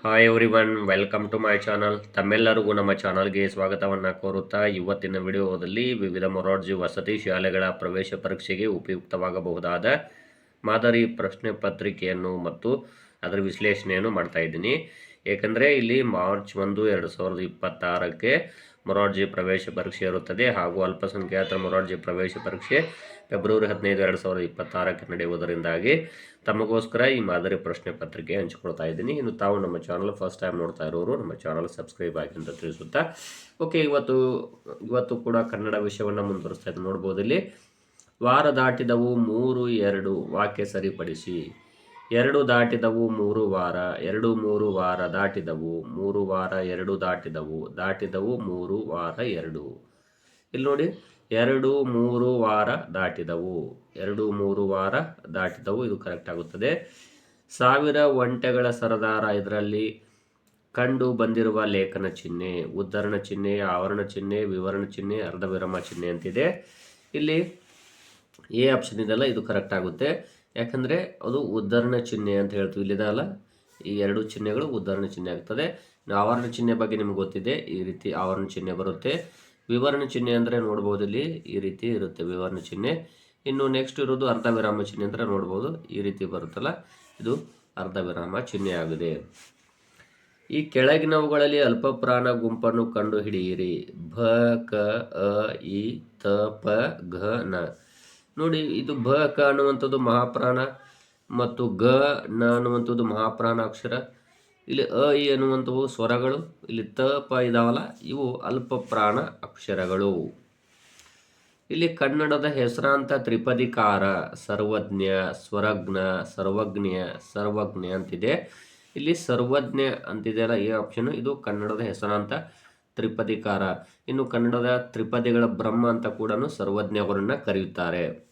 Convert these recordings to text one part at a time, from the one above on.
Hi everyone welcome to my channel ತಮ್ಮೆಲ್ಲರಿಗೂ ನಮ್ಮ ಚಾನಲ್ಗೆ ಸ್ವಾಗತವನ್ನು ಕೋರುತ್ತಾ ಇವತ್ತಿನ ವಿಡಿಯೋದಲ್ಲಿ ವಿವಿಧ ಮೊರಾರ್ಜಿ ವಸತಿ ಶಾಲೆಗಳ ಪ್ರವೇಶ ಪರೀಕ್ಷೆಗೆ ಉಪಯುಕ್ತವಾಗಬಹುದಾದ ಮಾದರಿ ಪ್ರಶ್ನೆ ಪತ್ರಿಕೆಯನ್ನು ಮತ್ತು ಅದರ ವಿಶ್ಲೇಷಣೆಯನ್ನು ಮಾಡ್ತಾ ಇದ್ದೀನಿ. ಏಕೆಂದರೆ ಇಲ್ಲಿ ಮಾರ್ಚ್ ಒಂದು, ಎರಡು ಸಾವಿರದ ಇಪ್ಪತ್ತಾರಕ್ಕೆ ಮೊರಾರ್ಜಿ ಪ್ರವೇಶ ಪರೀಕ್ಷೆ ಇರುತ್ತದೆ ಹಾಗೂ ಅಲ್ಪಸಂಖ್ಯಾತರ ಮೊರಾರ್ಜಿ ಪ್ರವೇಶ ಪರೀಕ್ಷೆ ಫೆಬ್ರವರಿ ಹದಿನೈದು, ಎರಡು ಸಾವಿರದ ಇಪ್ಪತ್ತಾರಕ್ಕೆ ನಡೆಯುವುದರಿಂದಾಗಿ ತಮಗೋಸ್ಕರ ಈ ಮಾದರಿ ಪ್ರಶ್ನೆ ಪತ್ರಿಕೆ ಹಂಚಿಕೊಳ್ತಾ ಇದ್ದೀನಿ. ಇನ್ನು ತಾವು ನಮ್ಮ ಚಾನಲ್ ಫಸ್ಟ್ ಟೈಮ್ ನೋಡ್ತಾ ಇರೋರು ನಮ್ಮ ಚಾನಲ್ ಸಬ್ಸ್ಕ್ರೈಬ್ ಆಗಿ ಅಂತ ತಿಳಿಸುತ್ತಾ. ಓಕೆ, ಇವತ್ತು ಇವತ್ತು ಕೂಡ ಕನ್ನಡ ವಿಷಯವನ್ನು ಮುಂದುವರಿಸ್ತಾ ಇದ್ದೀನಿ. ನೋಡ್ಬೋದು ಇಲ್ಲಿ, ವಾರ ದಾಟಿದವು ಮೂರು, ಎರಡು, ವಾಕ್ಯ ಸರಿಪಡಿಸಿ. ಎರಡು ದಾಟಿದವು, ಮೂರು ವಾರ. ಎರಡು, ಮೂರು ವಾರ ದಾಟಿದವು, ಮೂರು ವಾರ, ಎರಡು ದಾಟಿದವು ದಾಟಿದವು, ಮೂರು ವಾರ, ಎರಡು. ಇಲ್ಲಿ ನೋಡಿ, ಎರಡು, ಮೂರು ವಾರ ದಾಟಿದವು. ಎರಡು, ಮೂರು ವಾರ ದಾಟಿದವು. ಇದು ಕರೆಕ್ಟ್ ಆಗುತ್ತದೆ. ಸಾವಿರ ಒಂಟೆಗಳ ಸರದಾರ ಇದರಲ್ಲಿ ಕಂಡು ಬಂದಿರುವ ಲೇಖನ ಚಿಹ್ನೆ, ಉದ್ಧರಣ ಚಿಹ್ನೆ, ಆವರಣ ಚಿಹ್ನೆ, ವಿವರಣ ಚಿಹ್ನೆ ಅರ್ಧ ವಿರಮ ಚಿಹ್ನೆ ಅಂತಿದೆ. ಇಲ್ಲಿ ಎ ಆಪ್ಷನ್ ಇದೆಲ್ಲ ಇದು ಕರೆಕ್ಟ್ ಆಗುತ್ತೆ. ಯಾಕಂದರೆ ಅದು ಉದ್ಧರಣ ಚಿಹ್ನೆ ಅಂತ ಹೇಳ್ತೀವಿ ಇಲ್ಲಿದಲ್ಲ ಈ ಎರಡು ಚಿಹ್ನೆಗಳು ಉದ್ಧರಣ ಚಿಹ್ನೆ ಆಗ್ತದೆ. ಆವರಣ ಚಿಹ್ನೆ ಬಗ್ಗೆ ನಿಮ್ಗೆ ಗೊತ್ತಿದೆ, ಈ ರೀತಿ ಆವರಣ ಚಿಹ್ನೆ ಬರುತ್ತೆ. ವಿವರಣ ಚಿಹ್ನೆ ಅಂದರೆ ನೋಡ್ಬೋದು ಇಲ್ಲಿ, ಈ ರೀತಿ ಇರುತ್ತೆ ವಿವರಣ ಚಿಹ್ನೆ. ಇನ್ನು ನೆಕ್ಸ್ಟ್ ಇರೋದು ಅರ್ಧ ವಿರಾಮ ಚಿಹ್ನೆ ಅಂದರೆ ನೋಡ್ಬೋದು, ಈ ರೀತಿ ಬರುತ್ತಲ್ಲ? ಇದು ಅರ್ಧ ವಿರಾಮ ಚಿಹ್ನೆ ಆಗಿದೆ. ಈ ಕೆಳಗಿನವುಗಳಲ್ಲಿ ಅಲ್ಪ ಪ್ರಾಣ ಗುಂಪನ್ನು ಕಂಡು ಹಿಡಿಯಿರಿ ಭ, ಕ, ಅ, ಇ, ತ, ಪ, ಘ, ನ. ನೋಡಿ, ಇದು ಭ ಕ ಅನ್ನುವಂಥದ್ದು ಮಹಾಪ್ರಾಣ ಮತ್ತು ಗ, ನ ಅನ್ನುವಂಥದ್ದು ಮಹಾಪ್ರಾಣ ಅಕ್ಷರ. ಇಲ್ಲಿ ಅ, ಇ ಅನ್ನುವಂಥವು ಸ್ವರಗಳು. ಇಲ್ಲಿ ತ, ಪ ಇದಾವಲ್ಲ, ಇವು ಅಲ್ಪ ಪ್ರಾಣ ಅಕ್ಷರಗಳು. ಇಲ್ಲಿ ಕನ್ನಡದ ಹೆಸರಾಂತ ತ್ರಿಪದಿಕಾರ, ಸರ್ವಜ್ಞ, ಸ್ವರಜ್ಞ, ಸರ್ವಜ್ಞ ಸರ್ವಜ್ಞ ಅಂತಿದೆ. ಇಲ್ಲಿ ಸರ್ವಜ್ಞ ಅಂತಿದೆಯಲ್ಲ ಈ ಆಪ್ಷನ್ ಇದು ಕನ್ನಡದ ಹೆಸರಾಂತ ತ್ರಿಪದಿಕಾರ. ಇನ್ನು ಕನ್ನಡದ ತ್ರಿಪದಿಗಳ ಬ್ರಹ್ಮ ಅಂತ ಕೂಡ ಅವರನ್ನ ಕರೆಯುತ್ತಾರೆ.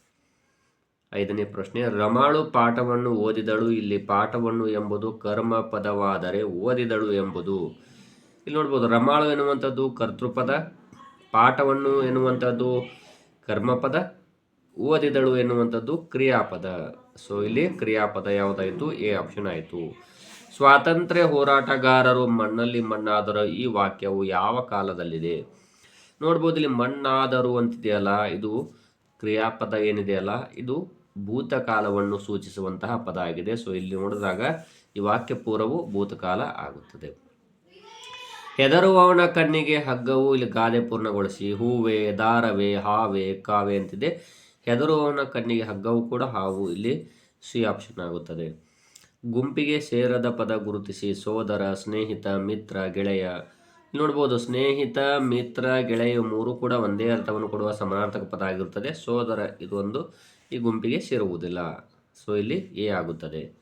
ಐದನೇ ಪ್ರಶ್ನೆ, ರಮಾಳು ಪಾಠವನ್ನು ಓದಿದಳು ಇಲ್ಲಿ ಪಾಠವನ್ನು ಎಂಬುದು ಕರ್ಮ ಪದವಾದರೆ ಓದಿದಳು ಎಂಬುದು. ಇಲ್ಲಿ ನೋಡ್ಬೋದು, ರಮಾಳು ಎನ್ನುವಂಥದ್ದು ಕರ್ತೃಪದ, ಪಾಠವನ್ನು ಎನ್ನುವಂಥದ್ದು ಕರ್ಮಪದ, ಓದಿದಳು ಎನ್ನುವಂಥದ್ದು ಕ್ರಿಯಾಪದ. ಸೊ ಇಲ್ಲಿ ಕ್ರಿಯಾಪದ ಯಾವುದಾಯಿತು? ಎ ಆಪ್ಷನ್ ಆಯಿತು. ಸ್ವಾತಂತ್ರ್ಯ ಹೋರಾಟಗಾರರು ಮಣ್ಣಲ್ಲಿ ಮಣ್ಣಾದರು ಈ ವಾಕ್ಯವು ಯಾವ ಕಾಲದಲ್ಲಿದೆ? ನೋಡ್ಬೋದು, ಇಲ್ಲಿ ಮಣ್ಣಾದರು ಅಂತಿದೆಯಲ್ಲ, ಇದು ಕ್ರಿಯಾಪದ ಏನಿದೆಯಲ್ಲ, ಇದು ಭೂತಕಾಲವನ್ನು ಸೂಚಿಸುವಂತಹ ಪದ ಆಗಿದೆ. ಸೊ ಇಲ್ಲಿ ನೋಡಿದಾಗ ಈ ವಾಕ್ಯ ಪೂರ್ವವು ಭೂತಕಾಲ ಆಗುತ್ತದೆ. ಹೆದರುವವನ ಕಣ್ಣಿಗೆ ಹಗ್ಗವು ಇಲ್ಲಿ ಗಾದೆ ಪೂರ್ಣಗೊಳಿಸಿ, ಹೂವೆ, ದಾರವೇ, ಹಾವೆ, ಕಾವೆ ಅಂತಿದೆ. ಹೆದರುವವನ ಕಣ್ಣಿಗೆ ಹಗ್ಗವು ಕೂಡ ಹಾವು ಇಲ್ಲಿ ಸಿ ಆಪ್ಷನ್ ಆಗುತ್ತದೆ. ಗುಂಪಿಗೆ ಸೇರದ ಪದ ಗುರುತಿಸಿ, ಸೋದರ, ಸ್ನೇಹಿತ, ಮಿತ್ರ, ಗೆಳೆಯ. ನೋಡ್ಬೋದು, ಸ್ನೇಹಿತ, ಮಿತ್ರ, ಗೆಳೆಯ ಮೂರು ಕೂಡ ಒಂದೇ ಅರ್ಥವನ್ನು ಕೊಡುವ ಸಮಾನಾರ್ಥಕ ಪದ ಆಗಿರುತ್ತದೆ. ಸೋದರ ಇದೊಂದು ಈ ಗುಂಪಿಗೆ ಸೇರುವುದಿಲ್ಲ. ಸೊ ಇಲ್ಲಿ ಎ ಆಗುತ್ತದೆ.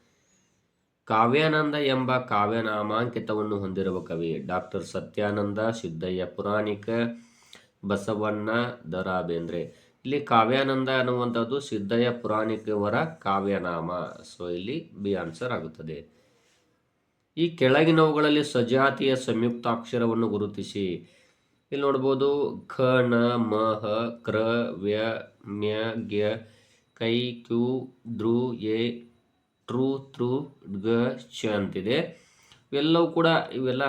ಕಾವ್ಯಾನಂದ ಎಂಬ ಕಾವ್ಯನಾಮಾಂಕಿತವನ್ನು ಹೊಂದಿರುವ ಕವಿ ಡಾಕ್ಟರ್ ಸತ್ಯಾನಂದ ಸಿದ್ದಯ್ಯ ಪುರಾಣಿಕ ಬಸವಣ್ಣ ದ ರಾ ಬೇಂದ್ರೆ ಇಲ್ಲಿ ಕಾವ್ಯಾನಂದ ಅನ್ನುವಂಥದ್ದು ಸಿದ್ದಯ್ಯ ಪುರಾಣಿಕವರ ಕಾವ್ಯನಾಮ. ಸೊ ಇಲ್ಲಿ ಬಿ ಆನ್ಸರ್ ಆಗುತ್ತದೆ. ಈ ಕೆಳಗಿನವುಗಳಲ್ಲಿ ಸಜಾತಿಯ ಸಂಯುಕ್ತಾಕ್ಷರವನ್ನು ಗುರುತಿಸಿ. ಇಲ್ಲಿ ನೋಡ್ಬೋದು ಖ ನ ಮ, ಹ, ಕ್ರ, ವ್ಯ, ಮ್ಯ ಗ್ಯ ಕೈ, ಕ್ಯೂ ಧ್ರು ಎ, ಟ್ರೂ ತ್ರೂ ಗ ಚ ಅಂತಿದೆ. ಇವೆಲ್ಲವೂ ಕೂಡ ಇವೆಲ್ಲ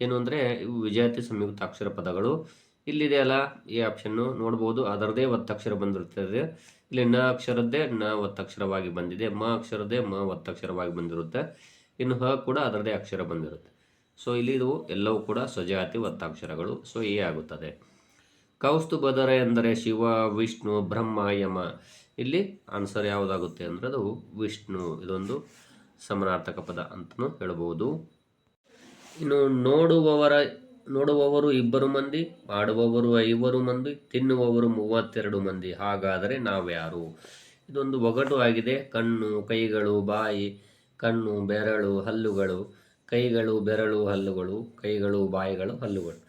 ಏನು ಅಂದರೆ ಇವು ಸಂಯುಕ್ತ ಸಂಯುಕ್ತಾಕ್ಷರ ಪದಗಳು. ಇಲ್ಲಿದೆ ಅಲ್ಲ ಈ ಆಪ್ಷನ್ನು ನೋಡ್ಬೋದು ಅದರದೇ ಒತ್ತಕ್ಷರ ಬಂದಿರುತ್ತದೆ. ಇಲ್ಲಿ ನ ಅಕ್ಷರದ್ದೇ ನ ಒತ್ತಕ್ಷರವಾಗಿ ಬಂದಿದೆ. ಮ ಅಕ್ಷರದ್ದೇ ಮ ಒತ್ತಕ್ಷರವಾಗಿ ಬಂದಿರುತ್ತೆ. ಇನ್ನು ಹ ಕೂಡ ಅದರದೇ ಅಕ್ಷರ ಬಂದಿರುತ್ತೆ. ಸೊ ಇಲ್ಲಿ ಇದು ಎಲ್ಲವೂ ಕೂಡ ಸ್ವಜಾತಿ ಒತ್ತಾಕ್ಷರಗಳು ಸೊ ಎ ಆಗುತ್ತದೆ. ಕೌಸ್ತುಭದರ ಎಂದರೆ ಶಿವ, ವಿಷ್ಣು, ಬ್ರಹ್ಮ, ಯಮ. ಇಲ್ಲಿ ಆನ್ಸರ್ ಯಾವುದಾಗುತ್ತೆ ಅಂದರೆ ಅದು ವಿಷ್ಣು. ಇದೊಂದು ಸಮನಾರ್ಥಕ ಪದ ಅಂತಲೂ ಹೇಳಬಹುದು ಇನ್ನು ನೋಡುವವರ, ನೋಡುವವರು ಇಬ್ಬರು ಮಂದಿ ಮಾಡುವವರು ಐವರು ಮಂದಿ, ತಿನ್ನುವವರು ಮೂವತ್ತೆರಡು ಮಂದಿ. ಹಾಗಾದರೆ ನಾವ್ಯಾರು? ಇದೊಂದು ಒಗಟು ಆಗಿದೆ. ಕಣ್ಣು, ಕೈಗಳು, ಬಾಯಿ, ಕಣ್ಣು, ಬೆರಳು, ಹಲ್ಲುಗಳು. ಕೈಗಳು, ಬೆರಳು, ಹಲ್ಲುಗಳು. ಕೈಗಳು, ಬಾಯಿಗಳು, ಹಲ್ಲುಗಳು.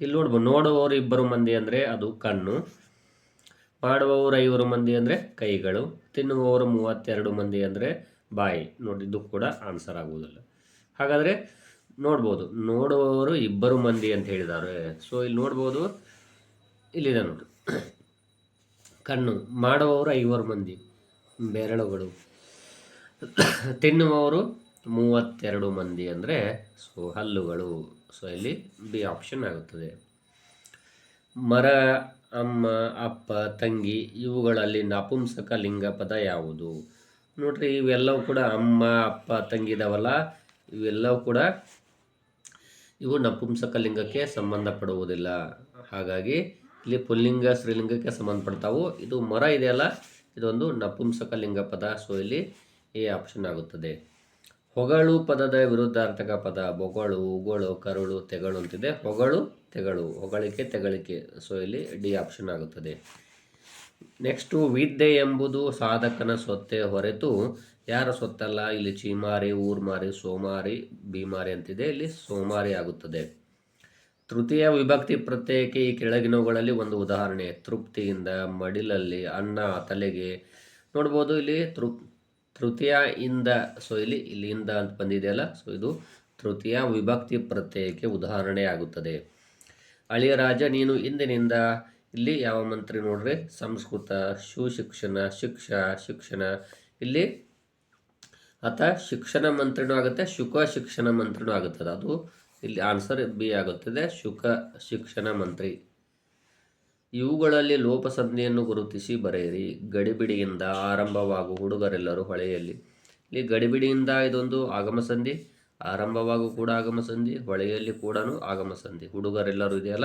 ಇಲ್ಲಿ ನೋಡ್ಬೋದು ನೋಡುವವರು ಇಬ್ಬರು ಮಂದಿ ಅಂದರೆ ಅದು ಕಣ್ಣು, ಮಾಡುವವರು ಐವರು ಮಂದಿ ಅಂದರೆ ಕೈಗಳು, ತಿನ್ನುವವರು ಮೂವತ್ತೆರಡು ಮಂದಿ ಅಂದರೆ ಬಾಯಿ. ನೋಡಿ, ಇದು ಕೂಡ ಆನ್ಸರ್ ಆಗುವುದಿಲ್ಲ. ಹಾಗಾದರೆ ನೋಡ್ಬೋದು, ನೋಡುವವರು ಇಬ್ಬರು ಮಂದಿ ಅಂತ ಹೇಳಿದ್ದಾರೆ ಸೊ ಇಲ್ಲಿ ನೋಡ್ಬೋದು, ಇಲ್ಲಿದೆ ನೋಡಿ. ಕಣ್ಣು, ಮಾಡುವವರು ಐವರು ಮಂದಿ. ಬೆರಳುಗಳು. ತಿನ್ನುವವರು ಮೂವತ್ತೆರಡು ಮಂದಿ ಅಂದರೆ ಸೊ, ಹಲ್ಲುಗಳು. ಸೊ ಇಲ್ಲಿ ಬಿ ಆಪ್ಷನ್ ಆಗುತ್ತದೆ. ಮರ, ಅಮ್ಮ, ಅಪ್ಪ, ತಂಗಿ ಇವುಗಳಲ್ಲಿ ನಪುಂಸಕ ಲಿಂಗ ಪದ ಯಾವುದು? ನೋಡ್ರಿ, ಇವೆಲ್ಲವೂ ಕೂಡ ಅಮ್ಮ, ಅಪ್ಪ, ತಂಗಿ ಇದಾವಲ್ಲ? ಇವೆಲ್ಲವೂ ಕೂಡ ಇವು ನಪುಂಸಕ ಲಿಂಗಕ್ಕೆ ಸಂಬಂಧಪಡುವುದಿಲ್ಲ. ಹಾಗಾಗಿ ಇಲ್ಲಿ ಪುಲ್ಲಿಂಗ, ಸ್ತ್ರೀಲಿಂಗಕ್ಕೆ ಸಂಬಂಧಪಡ್ತಾವು. ಇದು ಮರ ಇದೆಯಲ್ಲ? ಇದೊಂದು ನಪುಂಸಕ ಲಿಂಗ ಪದ. ಸೊ ಇಲ್ಲಿ ಎ ಆಪ್ಷನ್ ಆಗುತ್ತದೆ. ಹೊಗಳು ಪದದ ವಿರುದ್ಧಾರ್ಥಕ ಪದ, ಬೊಗಳು, ಉಗಳು, ಕರುಳು, ತೆಗಳು ಅಂತಿದೆ. ಹೊಗಳು, ತೆಗಳು, ಹೊಗಳಿಕೆ, ತೆಗಳಿಕೆ. ಸೊ ಇಲ್ಲಿ ಡಿ ಆಪ್ಷನ್ ಆಗುತ್ತದೆ. ನೆಕ್ಸ್ಟು ವಿದ್ಯೆ ಎಂಬುದು ಸಾಧಕನ ಸೊತ್ತೆ ಹೊರತು ಯಾರ ಸೊತ್ತಲ್ಲ? ಇಲ್ಲಿ ಚೀಮಾರಿ, ಊರ್ಮಾರಿ, ಸೋಮಾರಿ, ಭೀಮಾರಿ ಅಂತಿದೆ. ಇಲ್ಲಿ ಸೋಮಾರಿ ಆಗುತ್ತದೆ. ತೃತೀಯ ವಿಭಕ್ತಿ ಪ್ರತ್ಯಯಕ್ಕೆ ಈ ಕೆಳಗಿನವುಗಳಲ್ಲಿ ಒಂದು ಉದಾಹರಣೆ. ತೃಪ್ತಿಯಿಂದ ಮಡಿಲಲ್ಲಿ ಅನ್ನ ತಲೆಗೆ. ನೋಡ್ಬೋದು ಇಲ್ಲಿ ತೃ ತೃತೀಯ ಇಂದ ಸೊ ಇಲ್ಲಿ, ಇಲ್ಲಿಂದ ಅಂತ ಬಂದಿದೆಯಲ್ಲ ಸೊ ಇದು ತೃತೀಯ ವಿಭಕ್ತಿ ಪ್ರತ್ಯಯಕ್ಕೆ ಉದಾಹರಣೆ ಆಗುತ್ತದೆ ಅಳಿಯ ರಾಜ, ನೀನು ಇಂದಿನಿಂದ ಇಲ್ಲಿ ಯಾವ ಮಂತ್ರಿ ನೋಡ್ರಿ? ಸಂಸ್ಕೃತ ಸುಶಿಕ್ಷಣ ಶಿಕ್ಷಾ, ಶಿಕ್ಷಣ. ಇಲ್ಲಿ ಆತ ಶಿಕ್ಷಣ ಮಂತ್ರಿನೂ ಆಗುತ್ತೆ, ಶುಕ ಶಿಕ್ಷಣ ಮಂತ್ರಿನೂ ಆಗುತ್ತದೆ. ಅದು ಇಲ್ಲಿ ಆನ್ಸರ್ ಬಿ ಆಗುತ್ತದೆ, ಶುಕ ಶಿಕ್ಷಣ ಮಂತ್ರಿ. ಇವುಗಳಲ್ಲಿ ಲೋಪಸಂಧಿಯನ್ನು ಗುರುತಿಸಿ ಬರೆಯಿರಿ. ಗಡಿಬಿಡಿಯಿಂದ ಆರಂಭವಾಗುವ ಹುಡುಗರೆಲ್ಲರೂ ಹೊಳೆಯಲ್ಲಿ. ಇಲ್ಲಿ ಗಡಿಬಿಡಿಯಿಂದ ಇದೊಂದು ಆಗಮಸಂಧಿ, ಆರಂಭವಾಗು ಕೂಡ ಆಗಮಸಂಧಿ, ಹೊಳೆಯಲ್ಲಿ ಕೂಡ ಆಗಮಸಂಧಿ. ಹುಡುಗರೆಲ್ಲರೂ ಇದೆಯಲ್ಲ?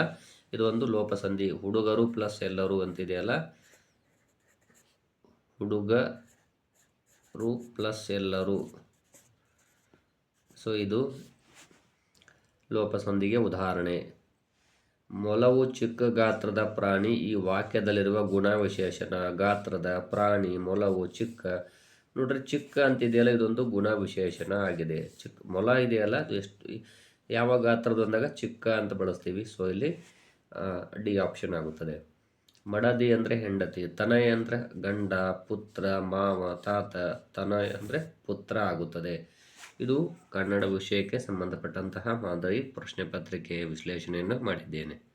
ಇದೊಂದು ಲೋಪಸಂಧಿ. ಹುಡುಗರು ಪ್ಲಸ್ ಎಲ್ಲರೂ ಅಂತಿದೆಯಲ್ಲ? ಹುಡುಗರು ಪ್ಲಸ್ ಎಲ್ಲರೂ. ಸೊ ಇದು ಲೋಪಸಂಧಿಗೆ ಉದಾಹರಣೆ. ಮೊಲವು ಚಿಕ್ಕ ಗಾತ್ರದ ಪ್ರಾಣಿ, ಈ ವಾಕ್ಯದಲ್ಲಿರುವ ಗುಣ ವಿಶೇಷಣ ಗಾತ್ರದ ಪ್ರಾಣಿ, ಮೊಲವು ಚಿಕ್ಕ. ನೋಡ್ರಿ, ಚಿಕ್ಕ ಅಂತಿದೆಯಲ್ಲ, ಇದೊಂದು ಗುಣ ವಿಶೇಷಣ ಆಗಿದೆ. ಚಿಕ್ಕ ಮೊಲ ಇದೆಯಲ್ಲ, ಅದು ಎಷ್ಟು, ಯಾವ ಗಾತ್ರದ ಅಂದಾಗ ಚಿಕ್ಕ ಅಂತ ಬಳಸ್ತೀವಿ. ಸೊ ಇಲ್ಲಿ ಡಿ ಆಪ್ಷನ್ ಆಗುತ್ತದೆ. ಮಡದಿ ಅಂದರೆ ಹೆಂಡತಿ, ತನಯ ಅಂದರೆ ಗಂಡ, ಪುತ್ರ, ಮಾವ, ತಾತ, ತನಯ ಅಂದರೆ ಪುತ್ರ ಆಗುತ್ತದೆ. ಇದು ಕನ್ನಡ ವಿಷಯಕ್ಕೆ ಸಂಬಂಧಪಟ್ಟಂತಹ ಮಾದರಿ ಪ್ರಶ್ನೆ ಪತ್ರಿಕೆಯ ವಿಶ್ಲೇಷಣೆಯನ್ನು ಮಾಡಿದ್ದೇನೆ.